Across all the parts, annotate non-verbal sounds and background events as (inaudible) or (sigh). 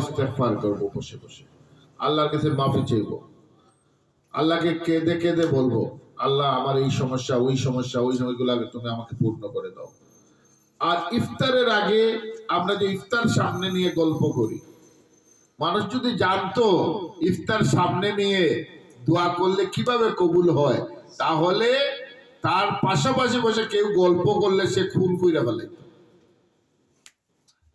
ইস্তেগফার করব, বসে বসে। আল্লাহর কাছে মাফি আল্লাহকে কেঁদে কেঁদে বলব, আল্লাহ, আমার এই সমস্যা, ওই সমস্যা, ওই সময়গুলো আগে তুমি আমাকে পূর্ণ করে দাও। আর ইফতারের আগে আমরা যে ইফতার সামনে নিয়ে গল্প করি, মানুষ যদি জানতো ইফতার সামনে নিয়ে দোয়া করলে কীভাবে কবুল হয়, তাহলে তার পাশাপাশি বসে কেউ গল্প করলে সে খুন কইরা ফেলে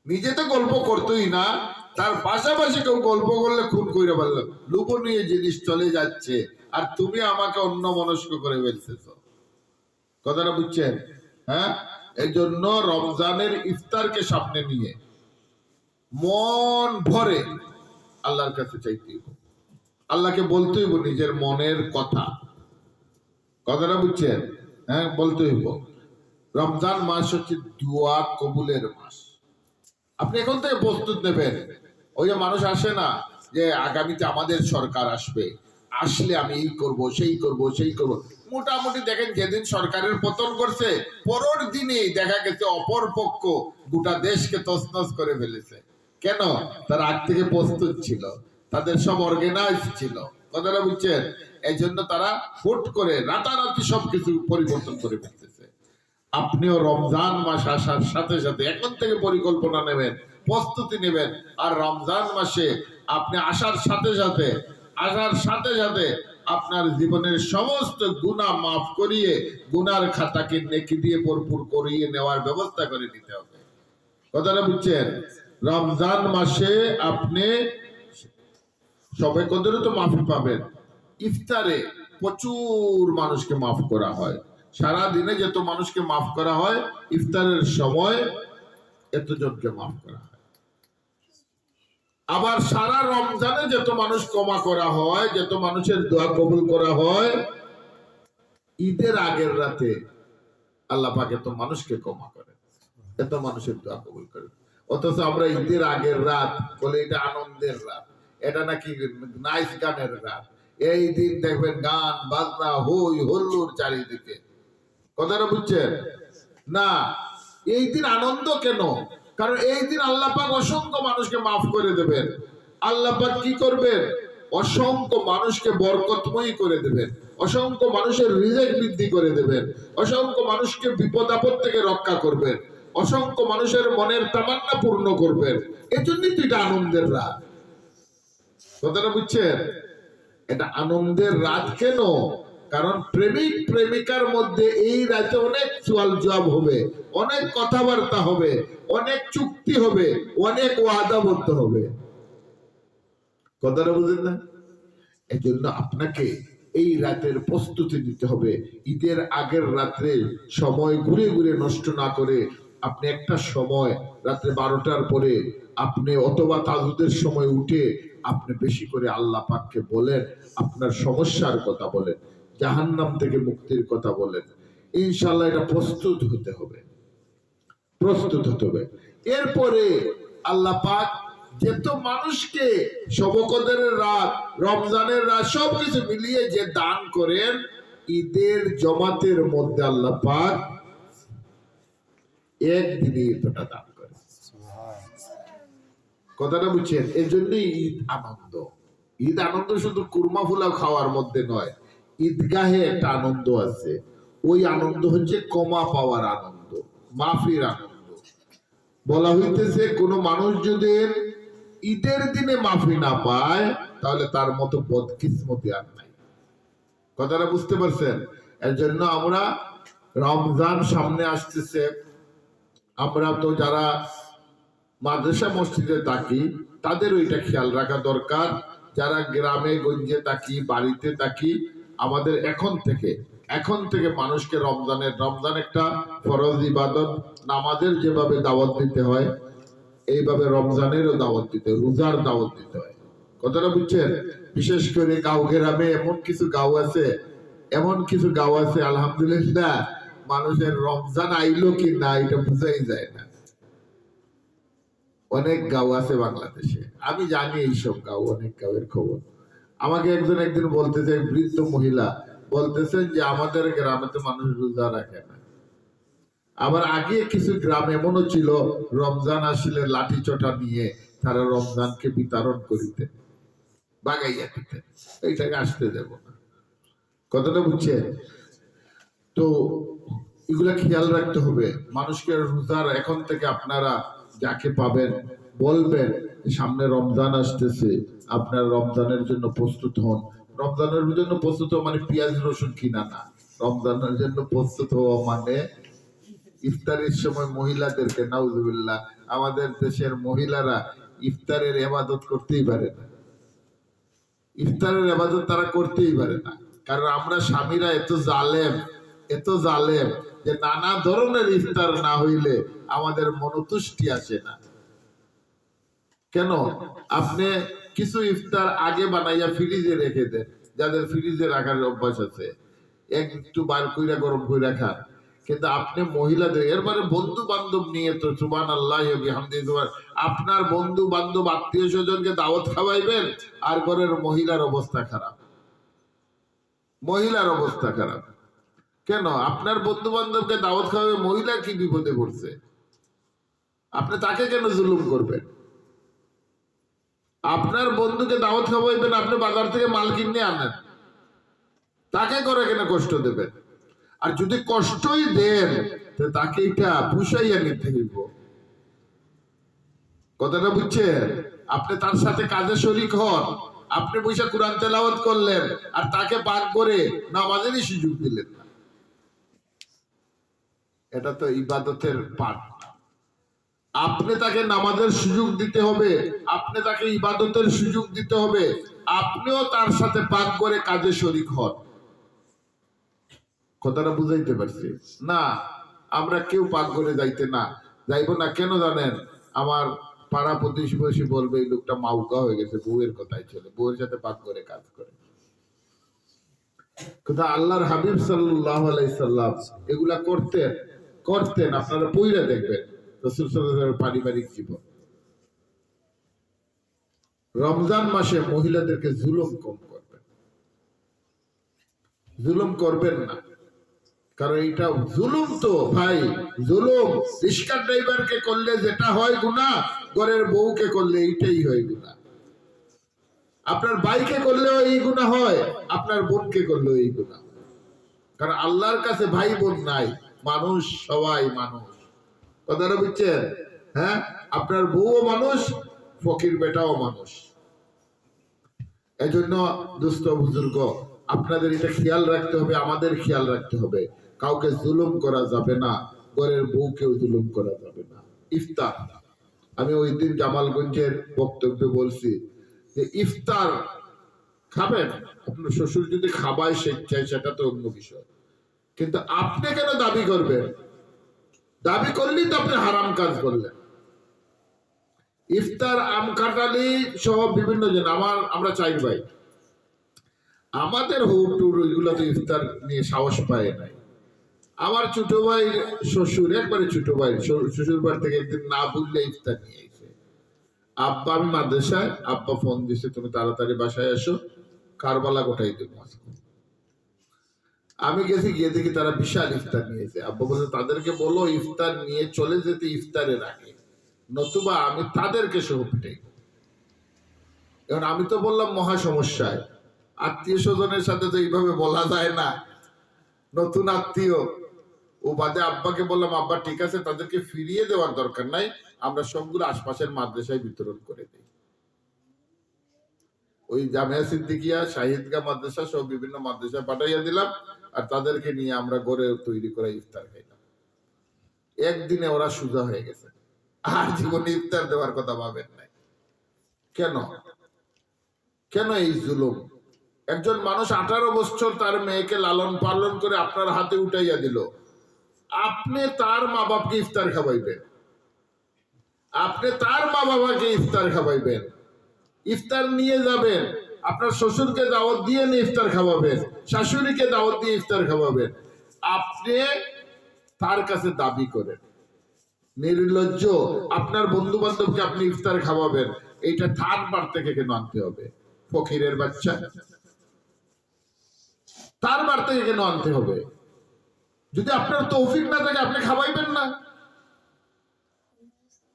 নিজে তো গল্প করতোই না, তার পাশাপাশি কেউ গল্প করলে খুন কইরা ফেলল। লোভনীয় জিনিস চলে যাচ্ছে, আর তুমি আমাকে অন্য মনস্ক করে ফেলতেছ। কথাটা বুঝছেন? হ্যাঁ? এই জন্য রমজানের ইফতারকে সামনে নিয়ে মন ভরে আল্লাহর কাছে চাইতে। আল্লাহকে বলতে হইব নিজের মনের কথা। কথাটা বুঝছেন? হ্যাঁ বলতে হইব। রমজান মাস হচ্ছে দোয়া কবুলের মাস। আপনি এখন থেকে প্রস্তুত নেবেন। ওই যে মানুষ আসে না যে আগামীতে আমাদের সরকার আসবে। আসলে আমি এই করব, সেই করব সেই করব। মোটামুটি দেখেন যেদিন সরকারের পতন করছে পরের দিনেই দেখা গেছে অপর পক্ষ গোটা দেশকে তছনছ করে ফেলেছে। কেন? তার আগ থেকে প্রস্তুত ছিল। তাদের সব অর্গানাইজ ছিল। কথাটা বুঝছেন? এই জন্য তারা হুট করে রাতারাতি সবকিছু পরিবর্তন করে ফেলতেছে। আপনিও রমজান মাস আসার সাথে সাথে এখন থেকে পরিকল্পনা নেবেন, প্রস্তুতি নেবেন। আর রমজান মাসে আপনি আসার সাথে সাথে, আসার সাথে সাথে আপনার জীবনের সমস্ত গুণা মাফ করিয়ে গুনার খাতাকে নেকি দিয়ে ভরপুর করিয়ে নেওয়ার ব্যবস্থা করে নিতে হবে। কথাটা বুঝছেন? রমজান মাসে আপনি সবাই কদরে তো মাফি পাবেন। ইফতারে প্রচুর মানুষকে মাফ করা হয়। সারা দিনে যত মানুষকে মাফ করা হয়, ইফতারের সময় এতজনকে মাফ করা হয়। আবার সারা রমজানে যত মানুষ ক্ষমা করা হয়, যত মানুষের দোয়া কবুল করা হয়, ঈদের আগের রাতে আল্লাহ পাক এত মানুষকে ক্ষমা করে, এত মানুষের দোয়া কবুল করে। অথচ আমরা ঈদের আগের রাত, বলে এটা আনন্দের রাত, এটা নাকি নাইস গানের রাত। এই দিন দেখবেন গান, বাজনা, হই হল্লুর চারিদিকে। কথাটা বুঝছেন? না, এই দিন আনন্দ কেন? কারণ এই দিন আল্লাহ পাক অসংখ্য মানুষকে মাফ করে দেবেন। আল্লাহ পাক কি করবেন? অসংখ্য মানুষকে বরকতময়ী করে দেবেন। অসংখ্য মানুষের রিজেক বৃদ্ধি করে দেবেন। অসংখ্য মানুষকে বিপদ আপদ থেকে রক্ষা করবেন। অসংখ্য মানুষের মনের তামান্না পূর্ণ করবেন। এজন্যই তো এটা আনন্দের রাত। কথাটা বুঝছেন? এটা আনন্দের রাত কেন? কারণ প্রেমিক, প্রেমিকার মধ্যে এই রাতে অনেক চুয়াল জবাব হবে, অনেক কথাবার্তা হবে, অনেক চুক্তি হবে, অনেক ওয়াদাবদ্ধ হবে। কথাটা বুঝলেন না? এই জন্য আপনাকে এই রাতের প্রস্তুতি নিতে হবে। ঈদের আগের রাত্রে সময় ঘুরে ঘুরে নষ্ট না করে আপনি একটা সময় রাত্রে বারোটার পরে আপনি অথবা তাজুদের সময় উঠে আপনি বেশি করে আল্লাহ পাককে বলেন, আপনার সমস্যার কথা বলেন। জাহান্নাম থেকে মুক্তির কথা বলেন। ইনশাল্লাহ এটা প্রস্তুত হতে হবে। প্রস্তুত হতে হবে। এরপরে আল্লাহ পাক যেত মানুষকে শবকদের রাত, রমজানের রাত সবকিছু মিলিয়ে যে দান করেন, ঈদের জমাতের মধ্যে আল্লাহ পাক একদিনে এতটা দান করেন। কথাটা বুঝছেন? এই জন্যই ঈদ আনন্দ। ঈদ আনন্দ শুধু কুরমা ফুলাও খাওয়ার মধ্যে নয়। ঈদগাহে একটা আনন্দ আছে। ওই আনন্দ হচ্ছে কমা পাওয়ার আনন্দ, মাফির আনন্দ। বলা হইতেছে, কোন মানুষ যদি ঈদের দিনে মাফি না পায়, তাহলে তার মতো বদকিসমতি আর নাই। কথাটা বুঝতে পারছেন? এর জন্য আমরা রমজান সামনে আসতেছে। আমরা তো যারা মাদ্রাসা মসজিদে থাকি, তাদের ওইটা খেয়াল রাখা দরকার। যারা গ্রামে, গঞ্জে থাকি, বাড়িতে থাকি আমাদের এখন থেকে এখন থেকে মানুষকে রমজানের, রমজান একটা ফরজ ইবাদত। নামাজের যেভাবে দাওয়াত দিতে হয়, এইভাবে রমজানেরও দাওয়াত দিতে হয়, রোজার দাওয়াত দিতে হয়। কথাটা বুঝছেন? বিশেষ করে গাঁও গ্রামে এমন কিছু গাঁও আছে, এমন কিছু গাঁও আছে, আলহামদুলিল্লাহ, মানুষের রমজান আইলো কি না, এটা বুঝাই যায় না। অনেক গাঁও আছে বাংলাদেশে। আমি জানি এইসব গাঁও, অনেক গাঁওয়ের খবর। আমাকে একজন একদিন বলতেছে বৃদ্ধ মহিলা বলতেছেন যে আমাদের গ্রামে তো মানুষ রোজা রাখে না। আবার আগে কিছু গ্রাম এমনও ছিল, রমজান আসলে লাঠি চটা নিয়ে তারা রমজানকে বিতরণ করিতে, বাগাইয়া দিতেন। এইটাকে আসতে দেব না। কথাটা বুঝছেন? তো এগুলা খেয়াল রাখতে হবে। মানুষকে রোজার এখন থেকে আপনারা যাকে পাবেন, বলবেন সামনে রমজান আসতেছে। আপনার রমজানের জন্য প্রস্তুত হন। রমজানের জন্য প্রস্তুত হওয়া মানে পেঁয়াজ, রসুন কিনা না। রমজানের জন্য প্রস্তুত হওয়া মানে ইফতারের সময় মহিলাদেরকে, নাউজুবিল্লাহ, আমাদের দেশের মহিলারা ইফতারের এবাদত করতেই পারে না। ইফতারের এবাদত তারা করতেই পারে না। কারণ আমরা স্বামীরা এত জালেম এত জালেম যে নানা ধরনের ইফতার না হইলে আমাদের মনতুষ্টি আসে না। কেন? আপনি কিছু ইফতার আগে বানাইয়া ফ্রিজে রেখে দেন যাদের ফ্রিজে রাখার অভ্যাস আছে। একটু বার কইরা গরম কইরা খান কিন্তু আপনি মহিলাদের এর মানে বন্ধু বান্ধব নিয়ে তো সুবান আল্লাহ আপনার বন্ধু বান্ধব আত্মীয় স্বজনকে দাওয়াত খাওয়াইবেন, আর ঘরের মহিলার অবস্থা খারাপ। মহিলার অবস্থা খারাপ। কেন? আপনার বন্ধু বান্ধবকে দাওয়াত খাওয়াবে, মহিলা কি বিপদে পড়ছে? আপনি তাকে কেন জুলুম করবেন? আপনার বন্ধুকে দাওয়াত খাওয়াইবেন আপনি বাজার থেকে মাল কিনে আনেন। তাকে করে কেন কষ্ট দেবেন? আর যদি কষ্টই দেন তাকে এটা পুষাইয়া নিতে হইব। কথাটা বুঝছেন? আপনি তার সাথে কাজে শরিক হন, আপনি পয়সা কোরআন তেলাওয়াত করলেন, আর তাকে পাক করে নামাজেরই সুযোগ দিলেন এটা তো ইবাদতের পাঠ। আপনি তাকে নামাজের সুযোগ দিতে হবে, আপনি তাকে ইবাদতের সুযোগ দিতে হবে, আপনিও তার সাথে পাক করে কাজে শরিক হন। কথাটা বুঝাইতে পারছি? না, আমরা কেউ পাক করে যাইতে না। যাইবো না কেন জানেন? আমার পাড়া প্রতিবেশী বলবে, এই লোকটা মাউকা হয়ে গেছে, বউয়ের কথাই চলে, বউয়ের সাথে পাক করে কাজ করে। কথা আল্লাহর হাবিব সাল্লাহ আলাইসাল্লাম এগুলা করতেন করতেন, আপনারা পইরা দেখবেন। রসুল সাল্লাহ পারিবারিক জীবন। রমজান মাসে মহিলাদেরকে জুলুম কম করবেন। জুলুম করবেন না। কারণ এটা জুলুম তো ভাই, জুলুম। রিক্সা ড্রাইভারকে করলে যেটা হয় গুণা ঘরের বউকে করলে এইটাই হয় গুণা আপনার বাইকে করলেও এই গুণা হয়, আপনার বোনকে করলেও এই গুণা কারণ আল্লাহর কাছে ভাই বোন নাই, মানুষ সবাই মানুষ। কথাটা বুঝছেন? হ্যাঁ? আপনার বউও মানুষ, ফকির বেটাও মানুষ। এই জন্য দুস্থ বুজুর্গ, আপনাদের এটা খেয়াল রাখতে হবে, আমাদের খেয়াল রাখতে হবে। কাউকে জুলুম করা যাবে না, ঘরের বউকেও জুলুম করা যাবে না। ইফতার। আমি ওই দিন জামালগঞ্জের বক্তব্যে বলছি যে, ইফতার খাবেন? আপনার শ্বশুর যদি খাবায়, স্বেচ্ছায়, সেটা তো অন্য বিষয়। কিন্তু আপনি কেন দাবি করবেন? দাবি করলেই তো আপনি হারাম কাজ করলেন। ইফতার, আম কাটালি সহ বিভিন্ন জন আমার আমরা চাই ভাই। আমাদের হুট টুর তো ইফতার নিয়ে সাহস পায় নাই। আমার ছোট ভাই শ্বশুর, একবারে ছোট ভাই, শ্বশুর বাড়ি থেকে একদিন না বুঝলে ইফতার নিয়ে এসে আব্বা আমি মাদ্রাসায়, আব্বা ফোন দিছে, তুমি তাড়াতাড়ি বাসায় এসো, কারবালা গোটাই দেবো আমি গেছি, গিয়ে দেখি তারা বিশাল ইফতার নিয়েছে। আব্বা বলছে, তাদেরকে বলো, ইফতার নিয়ে চলে যেতে ইফতারের আগে। নতুবা আমি তাদেরকে সহ পিটাই এখন আমি তো বললাম, মহা সমস্যায়। আত্মীয় স্বজনের সাথে তো এইভাবে বলা যায় না। নতুন আত্মীয়। ও বাদে আব্বাকে বললাম, আব্বা, ঠিক আছে, তাদেরকে ফিরিয়ে দেওয়ার দরকার নাই। আমরা সবগুলো আশপাশের মাদ্রাসায় বিতরণ করে দিই। ওই জামিয়া সিদ্দিকিয়া, শাহিদগা মাদ্রাসা সব বিভিন্ন মাদ্রাসায় পাঠাইয়া দিলাম। আর তাদেরকে নিয়ে আমরা গড়ে তৈরি করে ইফতার খাইলাম একদিনে ওরা সুজা হয়ে গেছে। আর জীবনে ইফতার দেওয়ার কথা ভাবেন নাই। কেন? কেন এই জুলুম? একজন মানুষ আঠারো বছর তার মেয়েকে লালন পালন করে আপনার হাতে উঠাইয়া দিল। আপনি তার মা বাপকে ইফতার খাওয়াইবেন। আপনি তার মা বাবাকে ইফতার খাওয়াইবেন। ইফতার নিয়ে যাবেন। আপনার শ্বশুরকে দাওয়াত দিয়ে নিয়ে ইফতার খাওয়াবেন শাশুড়িকে দাওয়াত দিয়ে ইফতার খাওয়াবেন আপনি তার কাছে দাবি করেন। নির্লজ্জ, আপনার বন্ধু বান্ধবকে আপনি ইফতার খাওয়াবেন, এইটা থার্ড বার থেকে কেন আনতে হবে? ফকিরের বাচ্চা। তার বার থেকে কেন আনতে হবে? যদি আপনার তৌফিক না থাকে, আপনি খাওয়াইবেন না।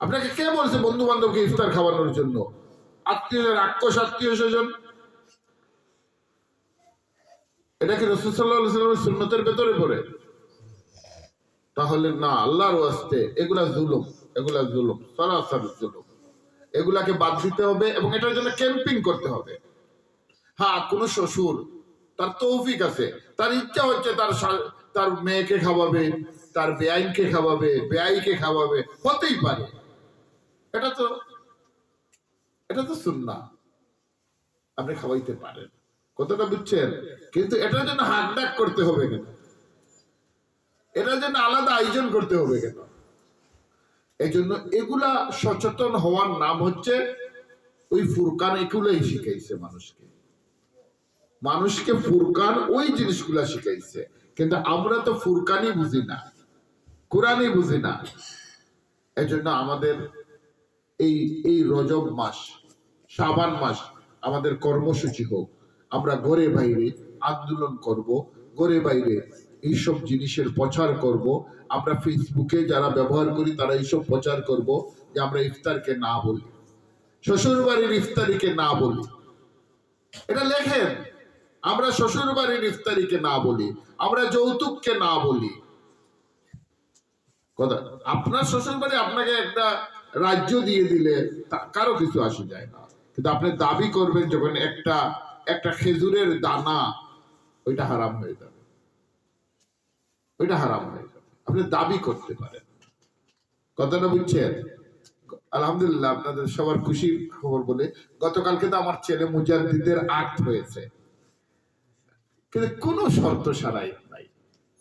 আপনাকে কে বলছে বন্ধু বান্ধবকে ইফতার খাওয়ানোর জন্য? আত্মীয়, রাক্ষস আত্মীয় স্বজন এটা কি রসুল্লাহামের সুন্নতের ভেতরে পড়ে? তাহলে না, আল্লাহর ওয়াস্তে এগুলা জুলুম এগুলা জুলুম, সরাসরি জুলুম। এগুলাকে বাদ দিতে হবে এবং এটার জন্য ক্যাম্পিং করতে হবে। হ্যাঁ কোন শ্বশুর, তার তৌফিক আছে, তার ইচ্ছা হচ্ছে তার তার মেয়েকে খাওয়াবে, তার বেআইনকে খাওয়াবে, বেআইকে খাওয়াবে, হতেই পারে। এটা তো এটা তো শুননা আপনি খাওয়াইতে পারেন। কতটা বুঝছেন? কিন্তু এটার জন্য হাক ডাক করতে হবে কেন? এটার জন্য আলাদা আয়োজন করতে হবে কেন? এই জন্য এগুলা সচেতন হওয়ার নাম হচ্ছে ওই ফুরকান এগুলাই শিখাইছে মানুষকে। মানুষকে ফুরকান ওই জিনিসগুলা শিখাইছে। কিন্তু আমরা তো ফুরকানই বুঝি না, কোরআনই বুঝি না। এই জন্য আমাদের এই এই রজব মাস, শাবান মাস আমাদের কর্মসূচি হোক আমরা ঘরে বাইরে আন্দোলন করব, ঘরে বাইরে এইসব জিনিসের প্রচার করব। আমরা ফেসবুকে যারা ব্যবহার করি, তারা এইসব প্রচার করব যে আমরা ইফতারকে না বলি। শ্বশুর বাড়ির ইফতারিকে না বলি। এটা লেখেন, আমরা শ্বশুর বাড়ির ইফতারিকে না বলি, আমরা যৌতুককে না বলি। কথা, আপনার শ্বশুর বাড়ি আপনাকে একটা রাজ্য দিয়ে দিলে কারও কিছু আসে যায় না। কিন্তু আপনি দাবি করবেন যখন একটা একটা খেজুরের দানা, ওইটা হারাম হয়ে যাবে। ওইটা হারাম হয়ে যাবে। আপনি দাবি করতে পারেন। কথাটা বুঝছেন? আলহামদুলিল্লাহ, আপনাদের সবার খুশির খবর বলে, গতকালকে তো আমার ছেলে মুজাদ্দিদের আক্ট হয়েছে। কিন্তু কোনো শর্ত সারাই নাই।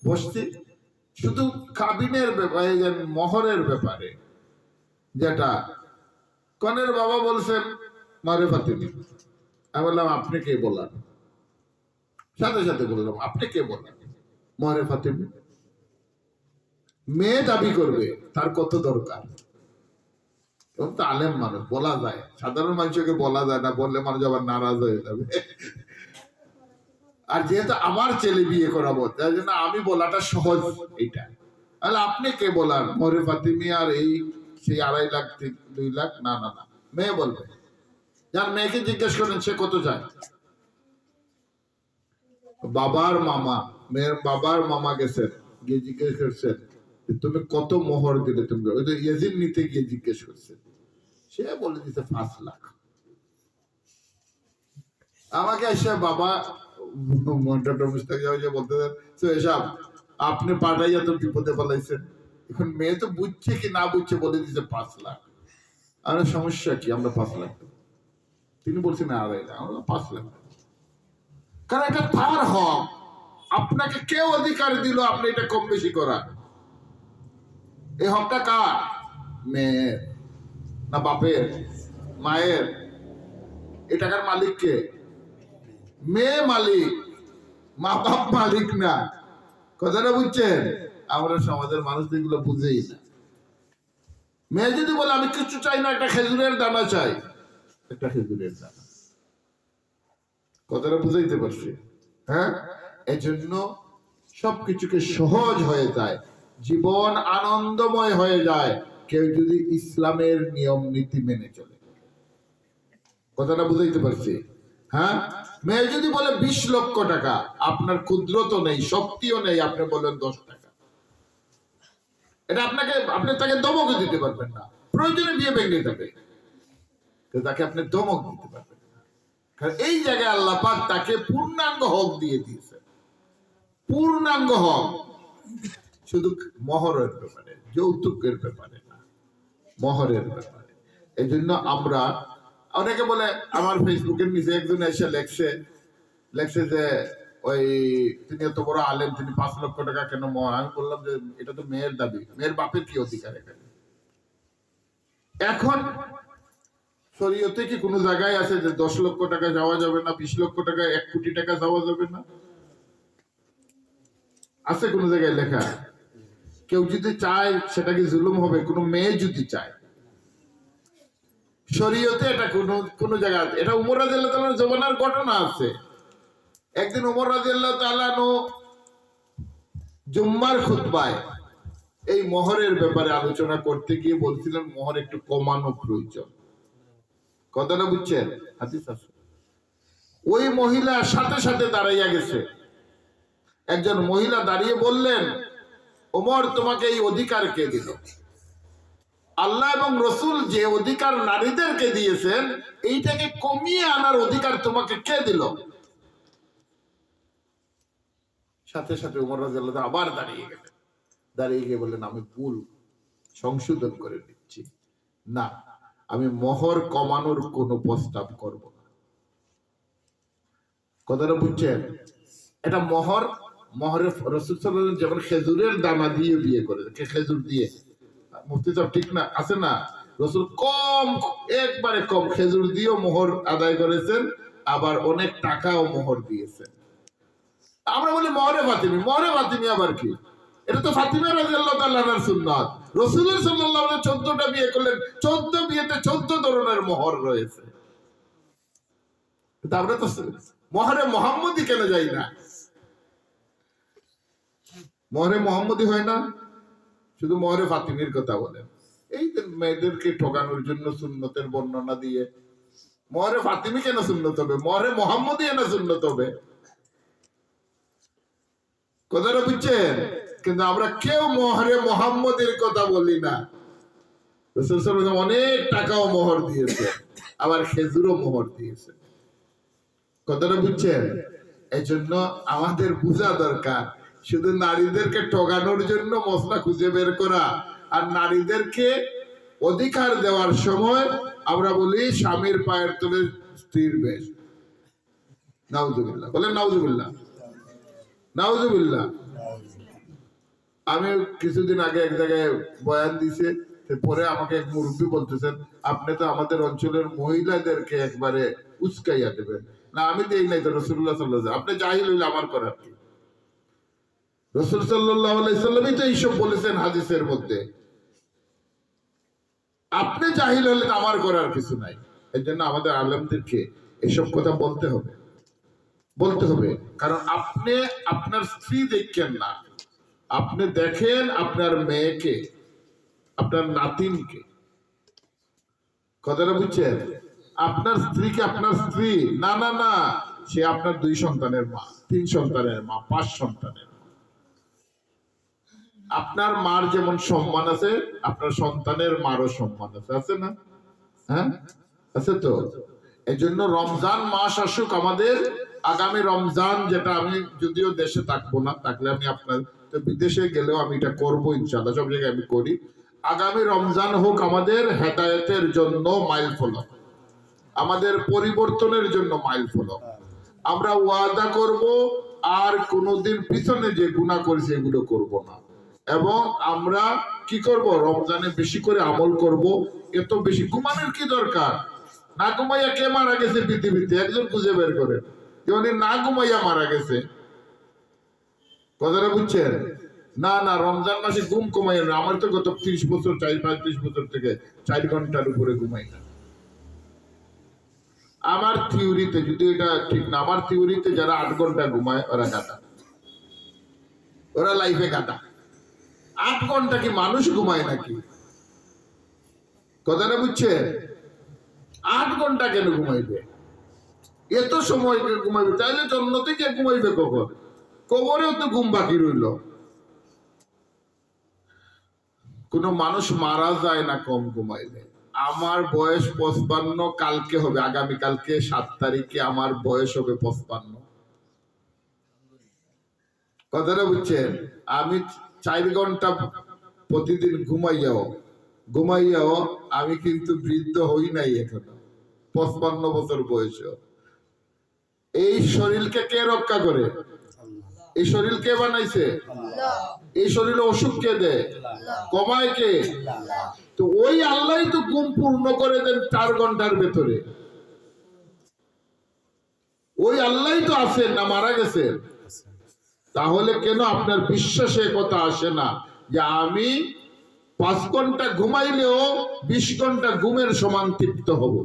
বসছি। শুধু কাবিনের ব্যাপারে যে মহরের ব্যাপারে, যেটা কনের বাবা বলছেন মারে ফাতিমি আমি বললাম, আপনি কে বলার সাথে সাথে বললাম, আপনি কে বলার মহরে ফাতিমি, মেয়ে দাবি করবে, তার কত দরকার? এবং তো আলেম মানুষ, বলা যায়। সাধারণ মানুষকে বলা যায় না, বললে মানুষ আবার নারাজ হয়ে যাবে। আর যেহেতু আমার ছেলে বিয়ে করাবো, তাই জন্য আমি বলাটা সহজ এটা তাহলে আপনি কে বলার মরে ফাতিমি, আর এই সেই আড়াই লাখ দুই লাখ? না না না। মেয়ে বলবে। যার মেয়েকে জিজ্ঞেস করেন সে কত চায় বাবার মামা। মেয়ের বাবার মামা গেছেন গিয়ে জিজ্ঞেস করছেন তুমি কত মোহর দিলে? তুমি ওই তো ইয়াজিন নিতে গিয়ে জিজ্ঞেস করছে। সে বলে দিতে পাঁচ লাখ। আমাকে এসে বাবা যে বলতে এসব, আপনি পাঠাইয়া তো বিপদে পালাইছেন এখন মেয়ে তো বুঝছে কি না বুঝছে বলে দিতে পাঁচ লাখ। আর সমস্যা কি? আমরা পাঁচ লাখ। তিনি বলছেন আমরা পাঁচ লাখ কারণ এটা তার হক। আপনাকে কেউ অধিকার দিল, আপনি এটা কম বেশি করা এই হকটা কার? মেয়ের না বাপের? মায়ের? এই টাকার মালিক কে? মেয়ে মালিক। মা বাপ মালিক না। কথাটা বুঝছেন? আমরা সমাজের মানুষ এগুলো বুঝেই না। মেয়ে যদি বলে, আমি কিছু চাই না, একটা খেজুরের দানা চাই। একটা খেজুরের দানা কথাটা বুঝাইতে পারছি। হ্যাঁ? এজন্য সবকিছুকে সহজ হয়ে যায়, জীবন আনন্দময় হয়ে যায়, কেউ যদি ইসলামের নিয়ম, নীতি মেনে চলে। কথাটা বুঝাইতে পারছি? হ্যাঁ? মেয়ে যদি বলে বিশ লক্ষ টাকা, আপনার ক্ষুদ্রত নেই, শক্তিও নেই, আপনি বলেন দশ টাকা। এটা আপনাকে, আপনি তাকে দমকে দিতে পারবেন না। প্রয়োজনে বিয়ে ভেঙে যাবে। কিন্তু তাকে আপনি দমক দিতে পারবেন কারণ এই জায়গায় আল্লাহ পাক তাকে পূর্ণাঙ্গ হক দিয়ে দিয়েছে পূর্ণাঙ্গ হক শুধু মহরের ব্যাপারে, যৌতুকের ব্যাপারে না, মহরের ব্যাপারে। এই জন্য আমরা, অনেকে বলে আমার ফেসবুকের নিচে একজন এসে লেখছে লেখছে যে ওই তিনি এত বড় আলেম, তিনি পাঁচ লক্ষ টাকা কেন মহর? আমি বললাম যে এটা তো মেয়ের দাবি, মেয়ের বাপের কি অধিকার এখানে? এখন শরীয়তে কি কোনো জায়গায় আছে যে দশ লক্ষ টাকা যাওয়া যাবে না, বিশ লক্ষ টাকা, এক কোটি টাকা যাওয়া যাবে না? আছে কোনো জায়গায় লেখা? কেউ যদি চায়, সেটা কি জুলুম হবে? কোনো মেয়ে যদি চায়। শরীয়তে এটা কোনো কোনো জায়গা এটা উমর রাজিয়াল্লাহ তাআলার জমানার ঘটনা আছে। একদিন উমর রাজিয়াল্লাহ তাআলা জুম্মার খুতবায় এই মোহরের ব্যাপারে আলোচনা করতে গিয়ে বলছিলেন, মোহর একটু কমানো প্রয়োজন। কথাটা বুঝছেন হাদিস আছে ওই মহিলা সাথে সাথে দাঁড়াইয়া গেছে। একজন মহিলা দাঁড়িয়ে বললেন, ওমর, তোমাকে এই অধিকার কে দিল? আল্লাহ এবং রসুল যে অধিকার নারীদেরকে দিয়েছেন, এইটাকে কমিয়ে আনার অধিকার তোমাকে কে দিল? সাথে সাথে উমর তাআলা আবার দাঁড়িয়ে গেলেন। দাঁড়িয়ে গিয়ে বললেন, আমি ভুল সংশোধন করে দিচ্ছি। না আমি মোহর কমানোর কোনো প্রস্তাব করব না। কথাটা বুঝছেন? এটা মোহর, মোহরে রসুল যেমন খেজুরের দানা দিয়ে বিয়ে করে খেজুর দিয়ে? মুফতি সাহেব ঠিক না? আছে না? রসুল কম, একবারে কম খেজুর দিয়েও মোহর আদায় করেছেন, আবার অনেক টাকাও মোহর দিয়েছেন। আমরা বলি মহরে ফাতিমি মহরে ফাতিমি আবার কি? এটা তো ফাতিমা রাজিয়াল্লাহু তাআলার সুন্নাত। সাল্লাল্লাহু আলাইহি 14টা বিয়ে করলেন। 14 বিয়েতে 14 ধরনের মোহর রয়েছে। আমরা তো মহরে মোহাম্মদী কেন যাই না? মহরে মোহাম্মদী হয় না। শুধু মহরে ফাতিমির কথা বলেন। এই মেয়েদেরকে ঠকানোর জন্য সুন্নতের বর্ণনা দিয়ে। মহরে ফাতিমি কেন সুন্নত হবে? মহরে মোহাম্মদী কেন সুন্নত হবে। কথাটা বুঝছেন? কিন্তু আমরা কেউ মহরে মোহাম্মদের কথা বলি না। অনেক টাকাও মোহর দিয়েছে, আবার খেজুরও মোহর দিয়েছে। কথাটা বুঝছেন? এই জন্য আমাদের বোঝা দরকার, শুধু নারীদেরকে ঠকানোর জন্য মশলা খুঁজে বের করা, আর নারীদেরকে অধিকার দেওয়ার সময় আমরা বলি স্বামীর পায়ের তলে স্ত্রীর বেশ। নাউজুবিল্লাহ, বলেন নাউজুবিল্লাহ। নাউজুবিল্লাহ। আমি কিছুদিন আগে এক জায়গায় বয়ান দিছে পরে আমাকে এক মুরব্বী বলতেছেন, আপনি তো আমাদের অঞ্চলের মহিলাদেরকে একবারে উস্কাইয়া দেবেন। না, আমি দেই নাই তো রসুল্লাহ সাল্লাহ আপনি জাহিল হইলে আমার করার কি? রসুল সাল্লাহ আলাইসাল্লামই তো এইসব বলেছেন হাদিসের মধ্যে। আপনি জাহিল হলে আমার করার কিছু নাই। এই জন্য আমাদের আলমদেরকে এসব কথা বলতে হবে। বলতে হবে। কারণ আপনি আপনার স্ত্রী দেখছেন না। আপনি দেখেন আপনার মেয়েকে, আপনার নাতিনকে। কথাটা বুঝছেন? আপনার স্ত্রীকে আপনার স্ত্রী, না না না, সে আপনার দুই সন্তানের মা, তিন সন্তানের মা, পাঁচ সন্তানের আপনার মার যেমন সম্মান আছে, আপনার সন্তানের মারও সম্মান আছে আছে না? হ্যাঁ? আছে তো? এই জন্য রমজান মাস আসুক আমাদের, আগামী রমজান যেটা আমি যদিও দেশে থাকব না, থাকলে আমি আপনার তো বিদেশে গেলেও আমি এটা করব ইনশাল্লাহ সব জায়গায় আমি করি। আগামী রমজান হোক আমাদের হেদায়েতের জন্য মাইল ফলক। আমাদের পরিবর্তনের জন্য মাইল ফলক। আমরা ওয়াদা করব, আর কোনোদিন পিছনে যে গুণা করি সেগুলো করব না। এবং আমরা কি করব, রমজানে বেশি করে আমল করব, এত বেশি ঘুমানোর কি দরকার? না ঘুমাইয়া কে মারা গেছে পৃথিবীতে? একজন খুঁজে বের করে। না ঘুমাইয়া মারা গেছে। কথাটা বুঝছেন? না না, রমজান মাসে ঘুম কমাই না। আমার তো গত ত্রিশ বছর, চার পঁয়ত্রিশ বছর থেকে চার ঘণ্টার উপরে ঘুমাই না। আমার থিওরিতে যদি এটা ঠিক না, আমার থিওরিতে যারা আট ঘণ্টা ঘুমায়, ওরা কাটা ওরা লাইফে কাটা আট ঘণ্টা কি মানুষ ঘুমায় নাকি? কথাটা বুঝছে আট ঘণ্টা কেন ঘুমাইবে? এত সময় ঘুমাইবে? তাইলে জন্মতে কে ঘুমাইবে কখন? কবরেও তো ঘুম বাকি রইল। কোন মানুষ মারা যায় না কম ঘুমাইলে। আমার বয়স পঁচপান্ন, কালকে হবে আগামী কালকে সাত তারিখে আমার বয়স হবে পঁচপান্ন। কথাটা বুঝছেন? আমি চার ঘণ্টা প্রতিদিন ঘুমাইয়াও ঘুমাইয়াও আমি কিন্তু বৃদ্ধ হই নাই এখনও, পঁচপান্ন বছর বয়সেও। এই শরীরকে কে রক্ষা করে? এই শরীর কে বানাইছে? এই শরীরে অসুখ কে দেয়? কমায় কে? তো ওই আল্লাহ তো ঘুম পূর্ণ করে দেন চার ঘণ্টার ভেতরে। ওই আল্লাহ তো আছেন না মারা গেছেন। তাহলে কেন আপনার বিশ্বাসে কথা আসে না? যে আমি পাঁচ ঘণ্টা ঘুমাইলেও বিশ ঘণ্টা ঘুমের সমান তৃপ্ত হব।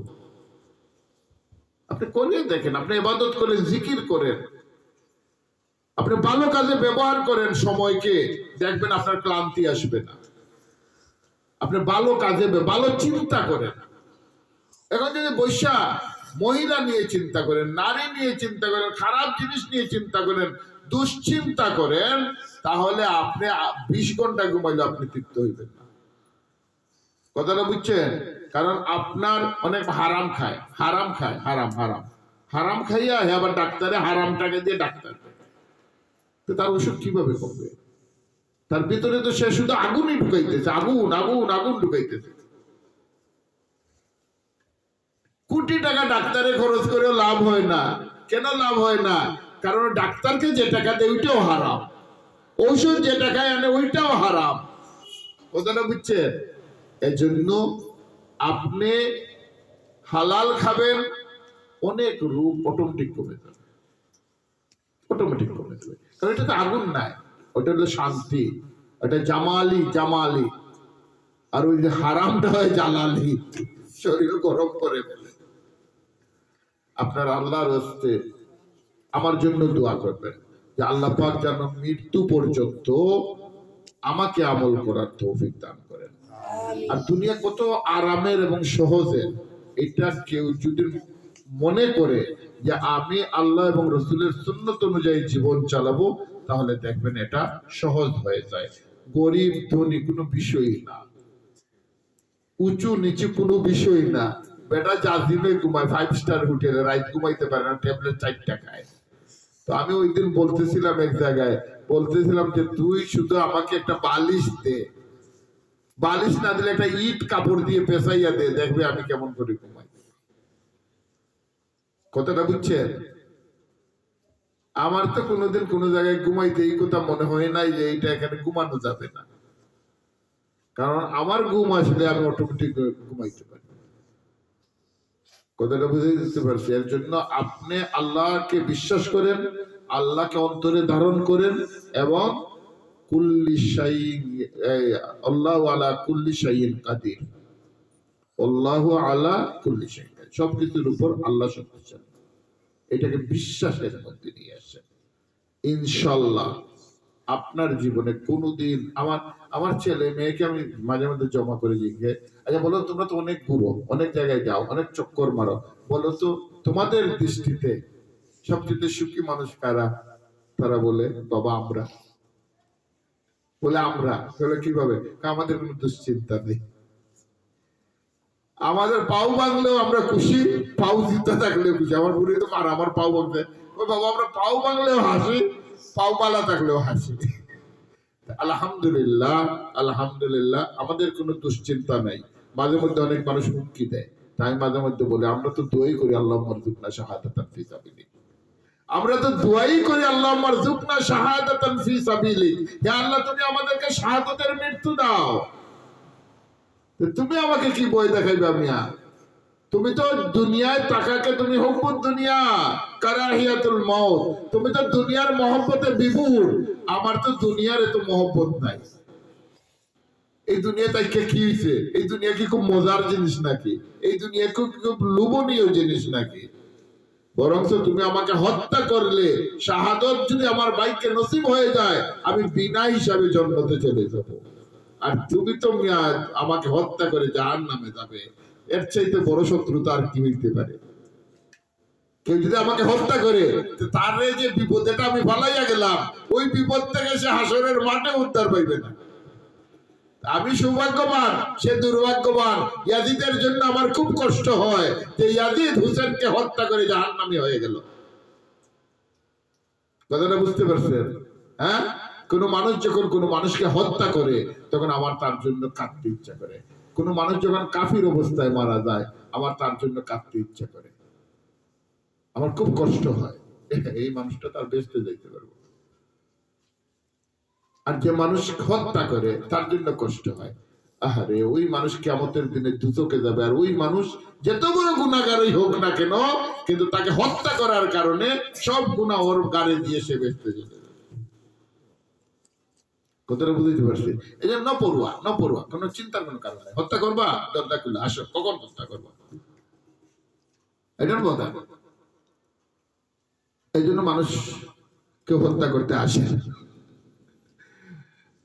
আপনি করে দেখেন? আপনি এবাদত করেন জিকির করেন। আপনি ভালো কাজে ব্যবহার করেন সময়কে, দেখবেন আপনার ক্লান্তি আসবে না। আপনি ভালো কাজে ভালো চিন্তা করেন। এখন যদি বৈশা মহিলা নিয়ে চিন্তা করেন, নারী নিয়ে চিন্তা করেন, খারাপ জিনিস নিয়ে চিন্তা করেন, দুশ্চিন্তা করেন, তাহলে আপনি বিশ ঘণ্টা ঘুমাইলে আপনি তৃপ্ত হইবেন না। কথাটা বুঝছেন? কারণ আপনার অনেক হারাম খায় হারাম খায়, হারাম হারাম। হারাম খাইয়া আবার ডাক্তারে হারামটাকে দিয়ে ডাক্তার। তো তার ওষুধ কীভাবে করবে? তার ভিতরে তো সে শুধু আগুনই ঢুকাইতেছে, আগুন আগুন আগুন ঢুকাইতেছে। কোটি টাকা ডাক্তারে খরচ করেও লাভ হয় না। কেন লাভ হয় না? কারণ ডাক্তারকে যে টাকা দেয় ওইটাও হারাম। ঔষধ যে টাকায় আনে ওইটাও হারাম। কথাটা বুঝছেন এজন্য আপনি হালাল খাবেন, অনেক রূপ অটোমেটিক কমে যাবে। অটোমেটিক কমে যাবে। কারণ এটা তো আগুন নাই। ওটা হলো শান্তি। ওটা জামালি জামালি। আর ওই যে হারামটা হয় জালালি। শরীর গরম করে ফেলে। আপনার আল্লাহর হস্তে আমার জন্য দোয়া করবেন যে আল্লাহ পাক যেন মৃত্যু পর্যন্ত আমাকে আমল করার তৌফিক দান করেন। আর দুনিয়া কত আরামের এবং সহজের এটা কেউ যদি মনে করে যে আমি আল্লাহ এবং রসুলের সুন্নত অনুযায়ী জীবন চালাবো, তাহলে দেখবেন এটা সহজ হয়ে যায়। গরিব ধনী কোনো বিষয়ই না। উঁচু নিচু কোনো বিষয় না। বেটা জাজিমে ঘুমায় ফাইভ স্টার হোটেলে রাইত ঘুমাইতে পারে না ট্যাবলেট চারটা খায়। তো আমি ওই দিন বলতেছিলাম এক জায়গায়, বলতেছিলাম যে তুই শুধু আমাকে একটা বালিশ দে। বালিশ না দিলে একটা ইট কাপড় দিয়ে পেঁচাইয়া দে, দেখবে আমি কেমন করে কথাটা বুঝছেন? আমার তো কোনোদিন কোনো জায়গায় ঘুমাইতে এই কথা মনে হয় নাই যে এইটা এখানে ঘুমানো যাবে না। কারণ আমার ঘুম আসলে আমি অটোমেটিক ঘুমাইতে পারি। কথাটা বুঝে দিতে পারছি। এর জন্য আপনি আল্লাহকে বিশ্বাস করেন আল্লাহকে অন্তরে ধারণ করেন এবং কুল্লি এই, আলা কুল্লি শাইইন কাদির। আল্লাহু আলা কুল্লি কাদির। সবকিছুর উপর আল্লাহ শক্তিশালী এটাকে বিশ্বাসের মধ্যে নিয়ে আসেন ইনশাল্লাহ, আপনার জীবনে কোনোদিন আমার আমার ছেলে মেয়েকে আমি মাঝে মধ্যে জমা করে জিজ্ঞে আচ্ছা বলো তোমরা তো অনেক ঘুরো অনেক জায়গায় যাও, অনেক চক্কর মারো, বলো তো তোমাদের দৃষ্টিতে সবচেয়ে সুখী মানুষ কারা? তারা বলে, বাবা, আমরা। বলে আমরা? বলে, কীভাবে? আমাদের কোনো দুশ্চিন্তা নেই। আমাদের পাও বাংলেও আমরা খুশি। পাও জিতে থাকলেও খুশি, আমার বুড়ি তো আর আমার পাও বাংলে ও বাবা, আমরা পাও বাংলেও হাসি, পাও পালা থাকলেও হাসি। আলহামদুলিল্লাহ আলহামদুলিল্লাহ, আমাদের কোনো দুশ্চিন্তা নাই। মাঝে মধ্যে অনেক মানুষ হুমকি দেয়, তাই মাঝে মধ্যে বলে, আমরা তো দোয়াই করি, আল্লাহ মারজুকনা শাহাদাতান ফি সাবিলিক। আমরা তো দোয়াই করি, আল্লাহ মারজুকনা শাহাদাতান ফি সাবিলিক। হে আল্লাহ, তুমি আমাদেরকে শাহাদাতের মৃত্যু দাও। তুমি আমাকে কি বই দেখাইবে মিয়া? তুমি তো দুনিয়ায় টাকাকে তুমি হুকুম দুনিয়া, কারাহিয়াতুল মউত তুমি তো দুনিয়ার মহব্বতে বিভুর, আমার তো দুনিয়ার এত মহব্বত নাই। এই দুনিয়া তাই কি হয়েছে এই দুনিয়া কি খুব মজার জিনিস নাকি? এই দুনিয়া খুব খুব লোভনীয় জিনিস নাকি? বরঞ্চ তুমি আমাকে হত্যা করলে, শাহাদত যদি আমার বাইকে নসিব হয়ে যায়, আমি বিনা হিসাবে জন্মতে চলে যাব। আর তুমি তো আমাকে হত্যা করে জাহান নামে যাবে। এর চাইতে বড় শত্রুতা আর কি হইতে পারে। কেউ যদি আমাকে হত্যা করে তার এই যে বিপদ এটা আমি ফালাইয়া গেলাম, ওই বিপদ থেকে সে হাসরের মাঠে উদ্ধার পাইবে না। আমি সৌভাগ্যবান, সে দুর্ভাগ্যবান। ইয়াজিদের জন্য আমার খুব কষ্ট হয় যে ইয়াজিদ হুসেনকে হত্যা করে জাহান্নামী হয়ে গেল। কথাটা বুঝতে পারছেন? হ্যাঁ? কোন মানুষ যখন কোন মানুষকে হত্যা করে, তখন আমার তার জন্য কাঁদতে ইচ্ছা করে। কোন মানুষ যখন কাফির অবস্থায় মারা যায় আমার তার জন্য কাঁদতে ইচ্ছা করে। আমার খুব কষ্ট হয়। (laughs) এই মানুষটা তার বেসতে যাইতে পারব আর যে মানুষ হত্যা করে, তার জন্য কষ্ট হয়। আহারে, ওই মানুষ কেমতের দিনে দুচকে যাবে। আর ওই মানুষ যত বড় গুণাগারই হোক না কেন, কিন্তু তাকে হত্যা করার কারণে সব গুণা ওর গাড়ি দিয়ে সে বেসতে যাবে। কথাটা বুঝতে পারছি? এই যে নপড়ুয়া নপড়ুয়া কোন চিন্তার কোনো কারণ নাই। হত্যা করবা? দরজা খুলে আসো, কখন হত্যা করবা? এটার কথা এই জন্য মানুষ কেউ হত্যা করতে আসে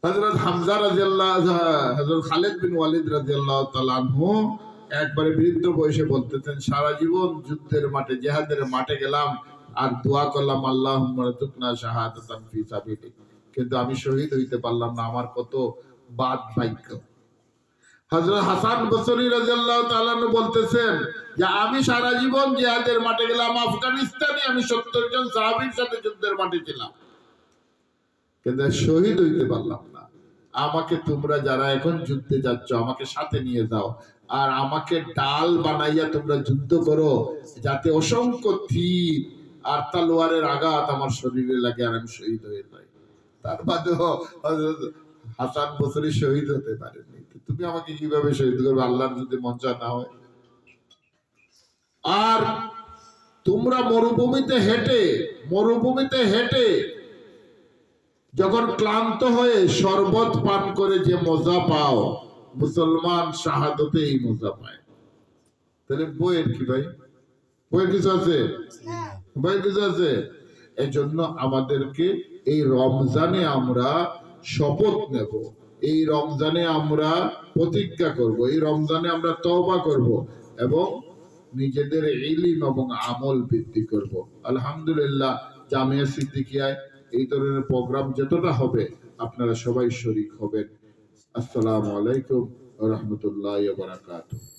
হজরত হামজা রাজিয়াল্লাহ হজরত খালেদ বিন ওয়ালিদ রাজিয়াল্লাহ তালানহু একবারে বৃদ্ধ বয়সে বলতেছেন, সারা জীবন যুদ্ধের মাঠে, জেহাদের মাঠে গেলাম, আর দোয়া করলাম আল্লাহ শাহাদাতান ফি কিন্তু আমি শহীদ হইতে পারলাম না, আমার কত বাদ ভাগ্য। হযরত হাসান বসরি রাদিয়াল্লাহু তাআলা আনহু বলতেছেন যে, আমি সারা জীবন জিহাদের মাঠে গেলাম, আফগানিস্তানে আমি 70 জন সাহাবীর সাথে যুদ্ধের মাঠে ছিলাম। কিন্তু শহীদ হইতে পারলাম না। আমাকে তোমরা যারা এখন যুদ্ধে যাচ্ছ, আমাকে সাথে নিয়ে যাও। আর আমাকে ডাল বানাইয়া তোমরা যুদ্ধ করো, যাতে অসংখ্য তীর আর তালোয়ারের আঘাত আমার শরীরে লাগে আর আমি শহীদ হয়ে যাই। তার বাদেও হাসান শহীদ হতে পারেনি তুমি আমাকে কীভাবে শহীদ করবে? আল্লাহর যদি মঞ্চা না হয়। আর তোমরা মরুভূমিতে হেঁটে মরুভূমিতে হেঁটে যখন ক্লান্ত হয়ে শরবত পান করে যে মজা পাও মুসলমান শাহাদতে এই মজা পায়। তাহলে বইয়ের কি ভাই? বইয়ের কিছু আছে? বইয়ের কিছু আছে? এই জন্য আমাদেরকে এই রমজানে আমরা শপথ নেব। এই রমজানে আমরা প্রতিজ্ঞা করব। এই রমজানে আমরা তওবা করব এবং নিজেদের ইলিম এবং আমল বৃদ্ধি করব। আলহামদুলিল্লাহ, জামিয়া সিদ্দিকিয়ায় এই ধরনের প্রোগ্রাম যতটা হবে, আপনারা সবাই শরিক হবেন। আসসালামু আলাইকুম রহমতুল্লাহ বারাকাতুহ।